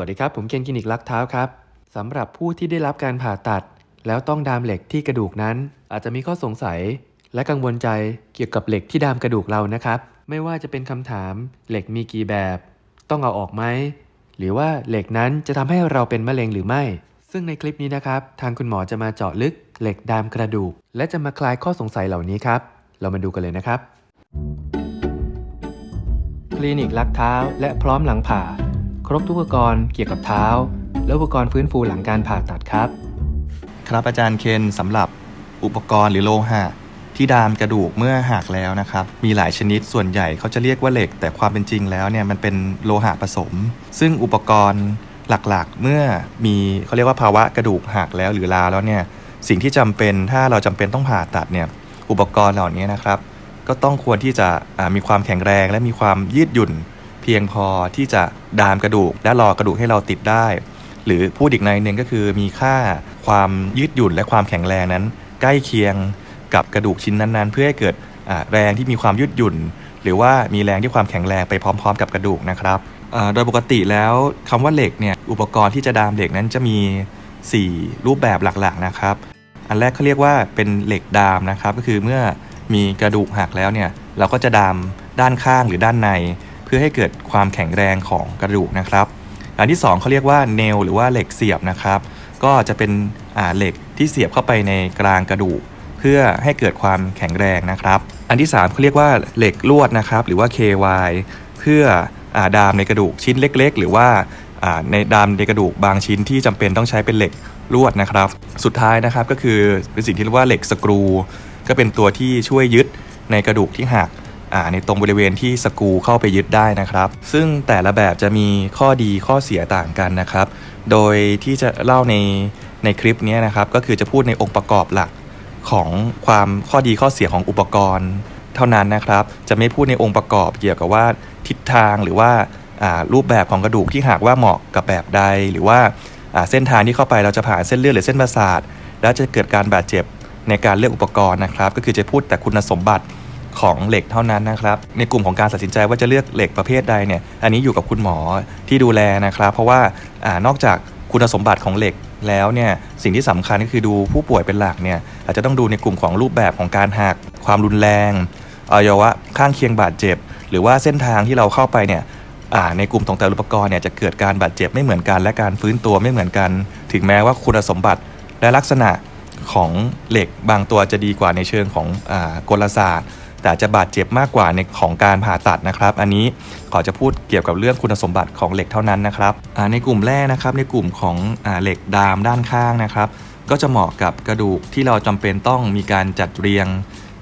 วัสดีครับ ผมเคนคลินิกลักเท้าครับสำหรับผู้ที่ได้รับการผ่าตัด แล้วต้องดามเหล็กที่กระดูกนั้น อาจจะมีข้อสงสัย และกังวลใจเกี่ยวกับเหล็กที่ดามกระดูกเรานะครับ ไม่ว่าจะเป็นคำถามเหล็กมีกี่แบบ ต้องเอาออกไหมหรือว่าเหล็กนั้นจะทำให้เราเป็นมะเร็งหรือไม่ ซึ่งในคลิปนี้นะครับ ทางคุณหมอจะมาเจาะลึกเหล็กดามกระดูก และจะมาคลายข้อสงสัยเหล่านี้ครับ เรามาดูกันเลยนะครับ คลินิกลักเท้าและพร้อมหลังผ่า ครบทุกอุปกรณ์เกี่ยวกับเท้า และอุปกรณ์ฟื้นฟูหลังการผ่าตัดครับ ครับอาจารย์เคนสำหรับอุปกรณ์หรือโลหะที่ดามกระดูกเมื่อหักแล้วนะครับ มีหลายชนิดส่วนใหญ่เขาจะเรียกว่าเหล็ก แต่ความเป็นจริงแล้วเนี่ยมันเป็นโลหะผสม ซึ่งอุปกรณ์หลักๆ เมื่อมีเขาเรียกว่าภาวะกระดูกหักแล้วหรือลาแล้วเนี่ยสิ่งที่จำเป็นถ้าเราจำเป็นต้องผ่าตัดเนี่ยอุปกรณ์เหล่านี้นะครับ ก็ต้องควรที่จะมีความแข็งแรงและมีความยืดหยุ่น พียงพอที่จะดามกระดูก และรอกระดูกให้เราติดได้ หรือพูดอีกในหนึ่งก็คือมีค่าความยืดหยุ่นและความแข็งแรงนั้น ใกล้เคียงกับกระดูกชิ้นนั้นๆ เพื่อให้เกิดแรงที่มีความยืดหยุ่น หรือว่ามีแรงที่ความแข็งแรงไปพร้อม ๆ กับกระดูกนะครับโดยปกติแล้วคำว่าเหล็กเนี่ยอุปกรณ์ที่จะดามเหล็กนั้นจะมี 4 รูปแบบหลักๆนะครับ อันแรกเขาเรียกว่าเป็นเหล็กดามนะครับ ก็คือเมื่อมีกระดูกหักแล้วเนี่ยเราก็จะดามด้านข้างหรือด้านใน เพื่อให้เกิดความแข็งแรงของกระดูกนะครับ อันที่ 2เขาเรียกว่าเนลหรือว่าเหล็กเสียบนะครับ ก็จะเป็นเหล็กที่เสียบเข้าไปในกลางกระดูก เพื่อให้เกิดความแข็งแรงนะครับ อันที่3เขาเรียกว่าเหล็กลวดนะครับ หรือว่า KY เพื่ออดามในกระดูกชิ้นเล็ก ๆ หรือว่าอ่าในดามในกระดูกบางชิ้นที่จำเป็นต้องใช้เป็นเหล็กลวดนะครับ สุดท้ายนะครับก็คือเป็นสิ่งที่เรียกว่าเหล็กสกรู ก็เป็นตัวที่ช่วยยึดในกระดูกที่หัก อ่าในตรงบริเวณที่สกูเข้าไปยึดได้นะครับ ซึ่งแต่ละแบบจะมีข้อดีข้อเสียต่างกันนะครับ โดยที่จะเล่าในในคลิปนี้นะครับ ก็คือจะพูดในองค์ประกอบหลักของความข้อดีข้อเสียของอุปกรณ์ เท่านั้นนะครับ จะไม่พูดในองค์ประกอบเกี่ยวกับว่าทิศทางหรือว่าารูปแบบของกระดูกที่หากว่าเหมาะกับแบบใด หรือว่าอ่าเส้นทางที่เข้าไปเราจะผ่านเส้นเลือดหรือเส้นประสาท แล้วจะเกิดการบาดเจ็บในการเลือกอุปกรณ์นะครับ ก็คือจะพูดแต่คุณสมบัติ ของเหล็กเท่านั้นนะครับ ในกลุ่มของการตัดสินใจว่าจะเลือกเหล็กประเภทใดเนี่ย อันนี้อยู่กับคุณหมอที่ดูแลนะครับ เพราะว่าอนอกจากคุณสมบัติของเหล็กแล้วเนี่ยสิ่งที่สำคัญก็คือดูผู้ป่วยเป็นหลักเนี่ยอาจจะต้องดูในกลุ่มของรูปแบบของการหักความรุนแรงอวัยวะข้างเคียงบาดเจ็บ หรือว่าเส้นทางที่เราเข้าไปเนี่ยในกลุ่มของแต่ละอุปกรณ์เนี่ยจะเกิดการบาดเจ็บไม่เหมือนกัน และการฟื้นตัวไม่เหมือนกัน ถึงแม้ว่าคุณสมบัติและลักษณะของเหล็กบางตัวจะดีกว่าในเชิงของอกลศาสตร์ แต่จะบาดเจ็บมากกว่าในของการผ่าตัดนะครับ อันนี้ขอจะพูดเกี่ยวกับเรื่องคุณสมบัติของเหล็กเท่านั้นนะครับในกลุ่มแรกนะครับ ในกลุ่มของอเหล็กดามด้านข้างนะครับ ก็จะเหมาะกับกระดูกที่เราจำเป็นต้องมีการจัดเรียง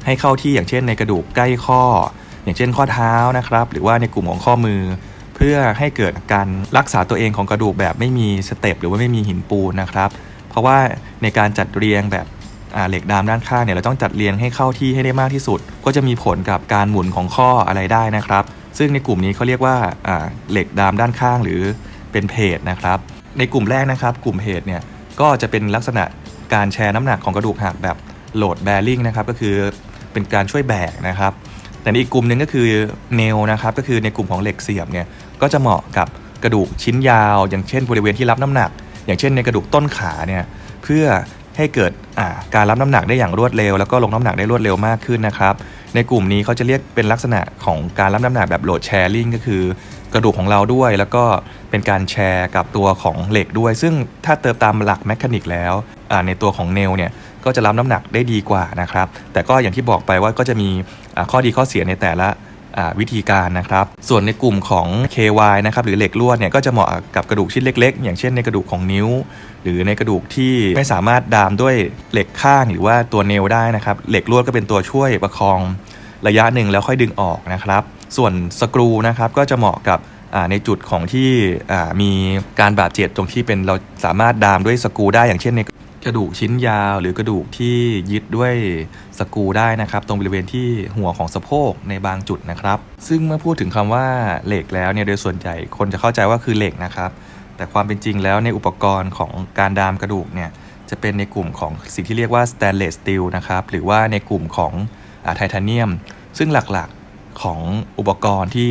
ให้เข้าที่อย่างเช่นในกระดูกใกล้ข้อ อย่างเช่นข้อเท้านะครับ หรือว่าในกลุ่มของข้อมือ เพื่อให้เกิดการรักษาตัวเองของกระดูกแบบไม่มีสเต็ปหรือว่าไม่มีหินปูนนะครับ เพราะว่าในการจัดเรียงแบบ เหล็กดามด้านข้างเนี่ยเราต้องจัดเรียงให้เข้าที่ให้ได้มากที่สุด ก็จะมีผลกับการหมุนของข้ออะไรได้นะครับ ซึ่งในกลุ่มนี้เขาเรียกว่าเหล็กดามด้านข้างหรือเป็นเพจนะครับ ในกลุ่มแรกนะครับ กลุ่มเพจเนี่ยก็จะเป็นลักษณะการแชร์น้ำหนักของกระดูกหักแบบโหลดแบริ่งนะครับก็คือเป็นการช่วยแบกนะครับ แต่อีกกลุ่มหนึ่งก็คือเนลนะครับก็คือในกลุ่มของเหล็กเสียบเนี่ยก็จะเหมาะกับกระดูกชิ้นยาว อย่างเช่นบริเวณที่รับน้ำหนัก อย่างเช่นในกระดูกต้นขาเนี่ยเพื่อ ให้เกิดการรับน้ำหนักได้อย่างรวดเร็ว แล้วก็ลงน้ำหนักได้รวดเร็วมากขึ้นนะครับ ในกลุ่มนี้เขาจะเรียกเป็นลักษณะของการรับน้ำหนักแบบโหลดแชร์ลิงก็คือกระดูกของเราด้วย แล้วก็เป็นการแชร์กับตัวของเหล็กด้วย ซึ่งถ้าเติมตามหลักแมคานิกแล้วในตัวของเนลเนี่ยก็จะรับน้ำหนักได้ดีกว่านะครับ แต่ก็อย่างที่บอกไปว่าก็จะมีข้อดีข้อเสียในแต่ละ วิธีการนะครับ ส่วนในกลุ่มของ KY นะครับหรือเหล็กลวดเนี่ยก็จะเหมาะกับกระดูกชิ้นเล็ก ๆ อย่างเช่นในกระดูกของนิ้ว หรือในกระดูกที่ไม่สามารถดามด้วยเหล็กข้างหรือว่าตัวเนลได้นะครับเหล็กลวดก็เป็นตัวช่วยประคองระยะหนึ่งแล้วค่อยดึงออกนะครับ ส่วนสกรูนะครับก็จะเหมาะกับในจุดของที่มีการบาดเจ็บตรงที่เป็นเราสามารถดามด้วยสกรูได้อย่างเช่นใน กระดูกชิ้นยาว หรือกระดูกที่ยึดด้วยสกูได้นะครับ ตรงบริเวณที่หัวของสะโพกในบางจุดนะครับ ซึ่งเมื่อพูดถึงคำว่าเหล็กแล้วเนี่ยโดยส่วนใหญ่คนจะเข้าใจว่าคือเหล็กนะครับ แต่ความเป็นจริงแล้วในอุปกรณ์ของการดามกระดูกเนี่ยจะเป็นในกลุ่มของสิ่งที่เรียกว่า stainless steel นะครับหรือว่าในกลุ่มของไทเทเนียม ซึ่งหลักๆของอุปกรณ์ที่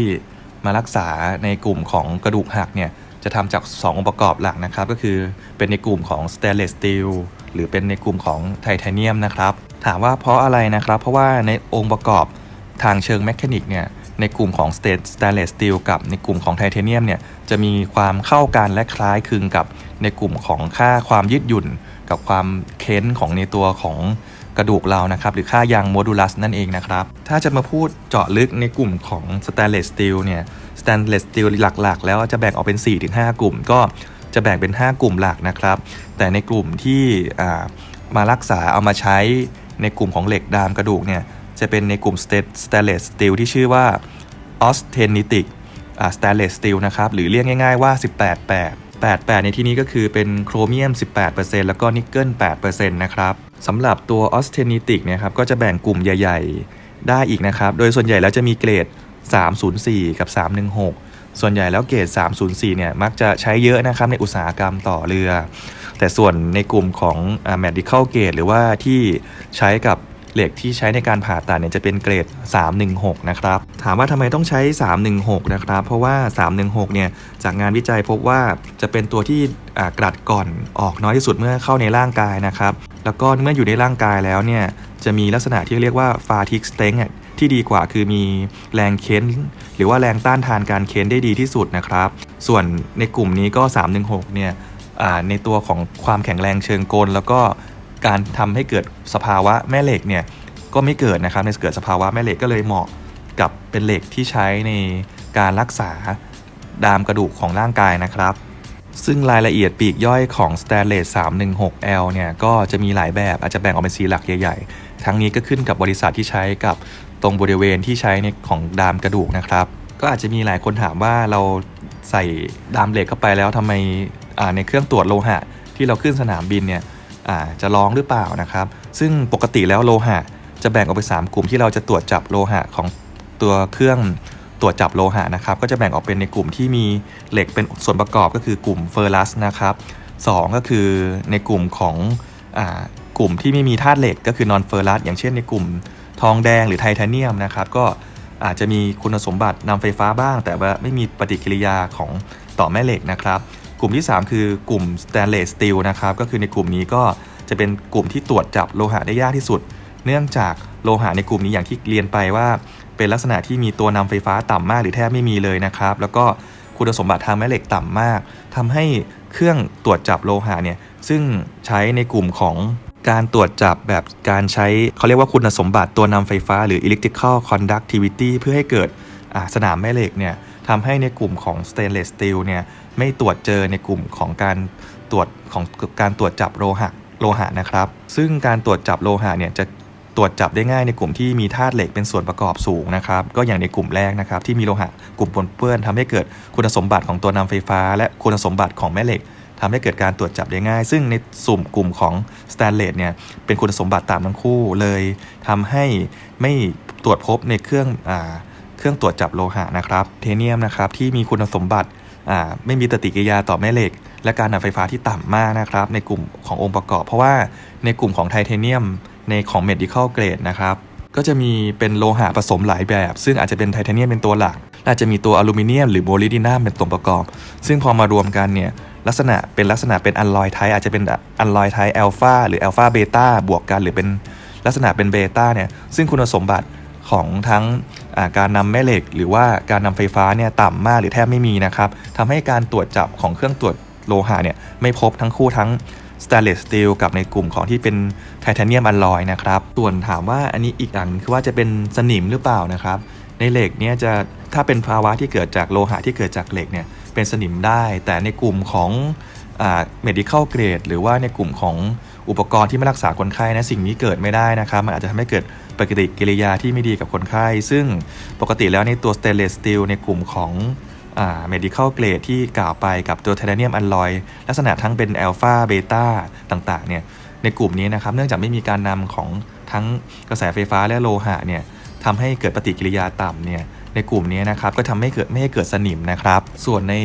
มารักษาในกลุ่มของกระดูกหักเนี่ย จะทำจาก 2 องค์ประกอบหลักนะครับ ก็คือเป็นในกลุ่มของ stainless steel หรือเป็นในกลุ่มของไทเทเนียมนะครับ ถามว่าเพราะอะไรนะครับ เพราะว่าในองค์ประกอบทางเชิงแมคานิกเนี่ยในกลุ่มของ stain- stainless steel กับในกลุ่มของไทเทเนียมเนี่ยจะมีความเข้ากันและคล้ายคลึงกับในกลุ่มของค่าความยืดหยุ่น กับความเค้นของในตัวของกระดูกเรานะครับ หรือค่ายางโมดูลัสนั่นเองนะครับ ถ้าจะมาพูดเจาะลึกในกลุ่มของ stainless steel เนี่ย stainless steel หลักๆ แล้วจะแบ่งออกเป็น 4-5 กลุ่ม ก็จะแบ่งเป็น 5 กลุ่มหลักนะครับ แต่ในกลุ่มที่มารักษาเอามาใช้ในกลุ่มของเหล็กดามกระดูกเนี่ย จะเป็นในกลุ่ม sta- stainless steel ที่ชื่อว่า austenitic อ่า stainless steel นะครับ หรือเรียกง่ายๆว่า 188 88 ในที่นี้ก็คือเป็นโครเมียม 18%แล้วก็นิกเกิล 8%นะครับสำหรับตัว austenitic เนี่ยครับก็จะแบ่งกลุ่มใหญ่ ๆ ได้อีกนะครับ โดยส่วนใหญ่แล้วจะมีเกรด 304 กับ 316 ส่วนใหญ่แล้วเกรด304 เนี่ย มักจะใช้เยอะนะครับในอุตสาหกรรมต่อเรือ แต่ส่วนในกลุ่มของอ่า medical grade หรือว่าที่ใช้กับเหล็กที่ใช้ในการผ่าตัดเนี่ยจะเป็นเกรด 316 นะครับ ถามว่าทำไมต้องใช้ 316 นะครับ เพราะว่า 316 เนี่ย จากงานวิจัยพบว่าจะเป็นตัวที่กรัดก่อนออกน้อยที่สุดเมื่อเข้าในร่างกายนะครับ แล้วก็เมื่ออยู่ในร่างกายแล้วเนี่ย จะมีลักษณะที่เรียกว่า fatigue strength ที่ดีกว่าคือมีแรงเค้น หรือว่าแรงต้านทานการเค้นได้ดีที่สุดนะครับ ส่วนในกลุ่มนี้ก็ 316 เนี่ยอ่าในตัวของความแข็งแรงเชิงกล แล้วก็การทำให้เกิดสภาวะแม่เหล็กเนี่ยก็ไม่เกิดนะครับในเกิดสภาวะแม่เหล็กก็เลยเหมาะกับเป็นเหล็กที่ใช้ในการรักษาดามกระดูกของร่างกายนะครับ ซึ่งรายละเอียดปีกย่อยของ Stainless 316L เนี่ยก็จะมีหลายแบบอาจจะแบ่งออกเป็นสีหลักใหญ่ๆ ทั้งนี้ก็ขึ้นกับบริษัทที่ใช้กับ ตรงบริเวณที่ใช้ในของดามกระดูกนะครับ ก็อาจจะมีหลายคนถามว่าเราใส่ดามเหล็กเข้าไปแล้วทำไมในเครื่องตรวจโลหะ ที่เราขึ้นสนามบินเนี่ยจะร้องหรือเปล่านะครับ ซึ่งปกติแล้วโลหะ จะแบ่งออกเป็น3กลุ่มที่เราจะตรวจจับโลหะของตัวเครื่องตรวจจับโลหะนะครับ ก็จะแบ่งออกเป็นในกลุ่มที่มีเหล็กเป็นส่วนประกอบก็คือกลุ่มเฟอร์รัสนะครับสองก็คือในกลุ่มของอกลุ่มที่ไม่มีธาตุเหล็กก็คือนอนเฟอร์รัสอย่างเช่นในกลุ่ม ทองแดงหรือไทเทเนียมนะครับก็อาจจะมีคุณสมบัตินำไฟฟ้าบ้าง แต่ว่าไม่มีปฏิกิริยาของต่อแม่เหล็กนะครับ กลุ่มที่ 3 คือกลุ่ม stainless steel นะครับก็คือในกลุ่มนี้ก็จะเป็นกลุ่มที่ตรวจจับโลหะได้ยากที่สุด เนื่องจากโลหะในกลุ่มนี้อย่างที่เรียนไปว่า เป็นลักษณะที่มีตัวนำไฟฟ้าต่ำมากหรือแทบไม่มีเลยนะครับ แล้วก็คุณสมบัติทางแม่เหล็กต่ำมากทำให้เครื่องตรวจจับโลหะเนี่ยซึ่งใช้ในกลุ่มของ การตรวจจับแบบการใช้เขาเรียกว่าคุณสมบัติตัวนำไฟฟ้าหรือ electrical conductivity เพื่อให้เกิดสนามแม่เหล็กเนี่ยทำให้ในกลุ่มของ stainless steel เนี่ยไม่ตรวจเจอในกลุ่มของการตรวจของการตรวจจับโลหะโลหะนะครับ ซึ่งการตรวจจับโลหะเนี่ยจะตรวจจับได้ง่ายในกลุ่มที่มีธาตุเหล็กเป็นส่วนประกอบสูงนะครับ ก็อย่างในกลุ่มแรกนะครับที่มีโลหะกลุ่มปนเปื้อนทำให้เกิดคุณสมบัติของตัวนำไฟฟ้า และคุณสมบัติของแม่เหล็ก ทำให้เกิดการตรวจจับได้ง่าย ซึ่งในสุ่มกลุ่มของสแตนเลสเนี่ยเป็นคุณสมบัติตามทั้งคู่เลยทำให้ไม่ตรวจพบในเครื่องอเครื่องตรวจจับโลหะนะครับเทเนียมนะครับที่มีคุณสมบัติไม่มีปฏิกิริยาต่อแม่เหล็ก และการนำไฟฟ้าที่ต่ำมากนะครับในกลุ่มขององค์ประกอบ เพราะว่าในกลุ่มของไทเทเนียมในของ medical grade นะครับก็จะมีเป็นโลหะผสมหลายแบบ ซึ่งอาจจะเป็นไทเทเนียมเป็นตัวหลักอาจจะมีตัวอลูมิเนียมหรือโมลิบดีนัมเป็นตัวประกอบ ซึ่งพอมารวมกันเนี่ย ลักษณะเป็นลักษณะเป็นอัลลอยไทอาจจะเป็นอัลลอยไทอัลฟาหรืออัลฟาเบต้าบวกกันหรือเป็นลักษณะเป็นเบต้าเนี่ยซึ่งคุณสมบัติของทั้งาการนำแม่เหล็ก หรือว่าการนำไฟฟ้าเนี่ยต่ำมากหรือแทบไม่มีนะครับทำให้การตรวจจับของเครื่องตรวจโลหะเนี่ยไม่พบทั้งคู่ทั้ง stainless steel กับในกลุ่มของที่เป็นไทเทเนียมอลลอยนะครับ ส่วนถามว่าอันนี้อีกอันคือว่าจะเป็นสนิมหรือเปล่านะครับ ในเหล็กเนี่ยจะถ้าเป็นภาวะที่เกิดจากโลหะที่เกิดจากเหล็กเนี่ย เป็นสนิมได้ แต่ในกลุ่มของ medical grade หรือว่าในกลุ่มของอุปกรณ์ที่ไม่รักษาคนไข้นะสิ่งนี้เกิดไม่ได้นะครับ มันอาจจะทำให้เกิดปฏิกิริยาที่ไม่ดีกับคนไข้ ซึ่งปกติแล้วในตัว stainless steel ในกลุ่มของ medical grade ที่กล่าวไปกับตัวไทเทเนียมอลลอยลักษณะทั้งเป็นอัลฟาเบต้าต่างๆเนี่ยในกลุ่มนี้นะครับเนื่องจากไม่มีการนำของทั้งกระแสไฟฟ้าและโลหะเนี่ยทำให้เกิดปฏิกิริยาต่ำเนี่ย ในกลุ่มนี้นะครับก็ทำให้เกิดไม่ให้เกิดสนิมนะครับ ส่วนใน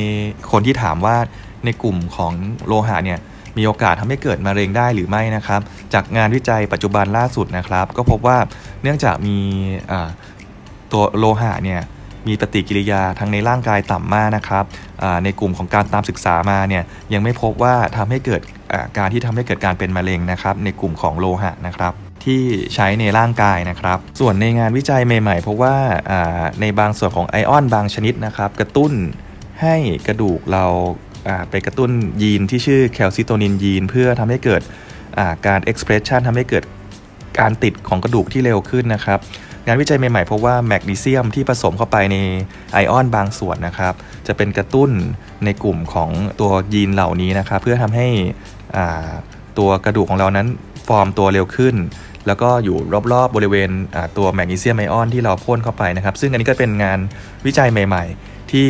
คนที่ถามว่าในกลุ่มของโลหะเนี่ยมีโอกาสทำให้เกิดมะเร็งได้หรือไม่นะครับ จากงานวิจัยปัจจุบันล่าสุดนะครับ ก็พบว่าเนื่องจากมีตัวโลหะเนี่ยมีปฏิกิริยาทั้งในร่างกายต่ำมากนะครับในกลุ่มของการตามศึกษามาเนี่ยยังไม่พบว่าทำให้เกิดการที่ทำให้เกิดการเป็นมะเร็งนะครับ ในกลุ่มของโลหะนะครับ ที่ใช้ในร่างกายนะครับ ส่วนในงานวิจัยใหม่ๆ เพราะว่าในบางส่วนของไอออนบางชนิดนะครับ กระตุ้นให้กระดูกเราไปกระตุ้นยีนที่ชื่อแคลซิโตนินยีน เพื่อทำให้เกิดอ่าการ expression ทำให้เกิดการติดของกระดูกที่เร็วขึ้นนะครับ งานวิจัยใหม่ๆพบว่าแมกนีเซียมที่ผสมเข้าไปในไอออนบางส่วนนะครับ จะเป็นกระตุ้นในกลุ่มของตัวยีนเหล่านี้นะครับ เพื่อทำให้ตัวกระดูกของเรานั้นฟอร์มตัวเร็วขึ้น แล้วก็อยู่รอบๆบริเวณตัวแมกนีเซียมไอออนที่เราพ่นเข้าไปนะครับ ซึ่งอันนี้ก็เป็นงานวิจัยใหม่ ๆ ที่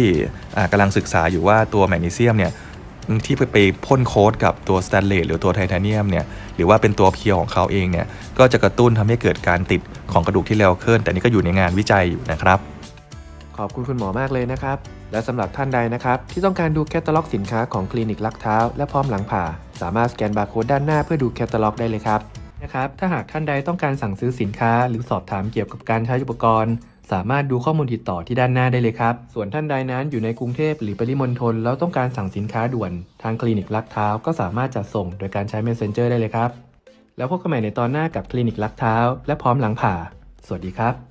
อ่ากำลังศึกษาอยู่ว่าตัวแมกนีเซียมเนี่ยที่ไปพ่นโค้ดกับตัวสแตนเลสหรือตัวไทเทเนียมเนี่ยหรือว่าเป็นตัวเพียวของเขาเองเนี่ยก็จะกระตุ้นทำให้เกิดการติดของกระดูกที่เร็วขึ้น แต่นี่ก็อยู่ในงานวิจัยอยู่นะครับ ขอบคุณคุณหมอมากเลยนะครับ และสำหรับท่านใดนะครับ ที่ต้องการดูแคตตาล็อกสินค้าของคลินิกลักเท้า และพร้อมหลังผ่า สามารถสแกนบาร์โค้ดด้านหน้าเพื่อดูแคตตาล็อกได้เลยครับ นะครับ ถ้าหากท่านใดต้องการสั่งซื้อสินค้า หรือสอบถามเกี่ยวกับการใช้อุปกรณ์ สามารถดูข้อมูลติดต่อที่ด้านหน้าได้เลยครับ ส่วนท่านใดนั้นอยู่ในกรุงเทพหรือปริมณฑลแล้วต้องการสั่งสินค้าด่วน ทางคลินิกลักเท้าก็สามารถจัดส่งโดยการใช้ Messenger ได้เลยครับ แล้วพบกันใหม่ในตอนหน้ากับคลินิกลักเท้า และพร้อมหลังผ่า สวัสดีครับ